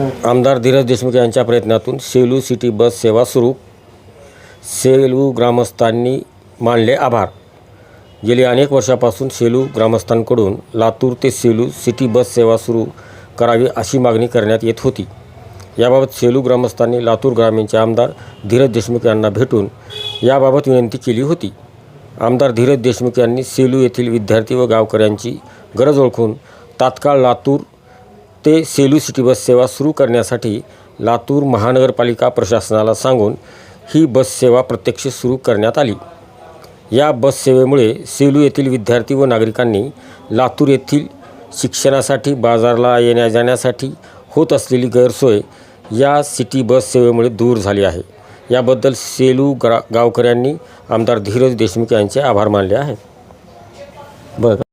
आमदार धीरज देशमुख यांच्या प्रयत्नातून सेलू सिटी बस सेवा सुरू. सेलू ग्रामस्थांनी मानले आभार. गेली अनेक वर्षापासून सेलू ग्रामस्थांकडून लातूर ते सेलू सिटी बस सेवा सुरू करावी अशी मागणी करण्यात येत होती. याबाबत सेलू ग्रामस्थांनी लातूर ग्रामीणचे आमदार धीरज देशमुख यांना भेटून याबाबत विनंती केली होती. आमदार धीरज देशमुख यांनी सेलू येथील विद्यार्थी व गावकऱ्यांची गरज ओळखून तात्काळ लातूर ते सेलू सिटी बस सेवा सुरू करण्यासाठी लातूर महानगरपालिका प्रशासनाला सांगून ही बस सेवा प्रत्यक्ष सुरू करण्यात आली. या बस सेवेमुळे सेलू येथील विद्यार्थी व नागरिकांनी लातूर येथील शिक्षणासाठी बाजारला येण्या जाण्यासाठी होत असलेली गैरसोय या सिटी बस सेवेमुळे दूर झाली आहे. याबद्दल सेलू ग्रा गावकऱ्यांनी आमदार धीरज देशमुख यांचे आभार मानले आहेत. बरं.